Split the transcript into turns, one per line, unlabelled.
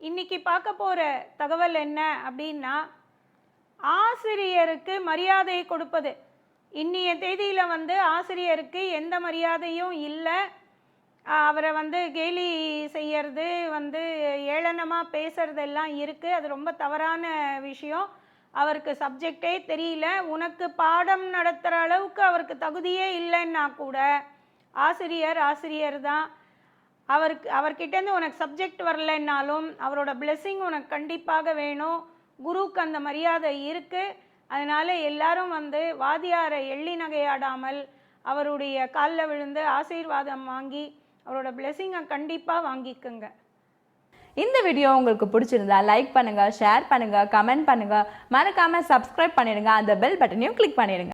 இன்னைக்கு பார்க்க போகிற தகவல் என்ன அப்படின்னா ஆசிரியருக்கு மரியாதை கொடுப்பது. இன்னைய தேதியில் வந்து ஆசிரியருக்கு எந்த மரியாதையும் இல்லை. அவரை வந்து கேலி செய்யறது வந்து ஏளனமாக பேசுறதெல்லாம் இருக்குது அது ரொம்ப தவறான விஷயம். அவருக்கு சப்ஜெக்டே தெரியல. உனக்கு பாடம் நடத்துகிற அளவுக்கு அவருக்கு தகுதியே இல்லைன்னா கூட ஆசிரியர் ஆசிரியர் தான் அவருக்கு அவர்கிட்டேருந்து உனக்கு சப்ஜெக்ட் வரலைன்னாலும் அவரோட blessing உனக்கு கண்டிப்பாக வேணும். குருவுக்கு அந்த மரியாதை இருக்குது அதனால் எல்லாரும் வந்து வாதியாரை எள்ளி நகையாடாமல் அவருடைய காலில் விழுந்து ஆசீர்வாதம் வாங்கி அவரோட blessing-அ கண்டிப்பாக வாங்கிக்குங்க.
இந்த வீடியோ உங்களுக்கு பிடிச்சிருந்தா லைக் பண்ணுங்கள் ஷேர் பண்ணுங்கள் கமெண்ட் பண்ணுங்கள் மறக்காமல் சப்ஸ்கிரைப் பண்ணிடுங்க. அந்த பெல் பட்டனையும் கிளிக் பண்ணிடுங்க.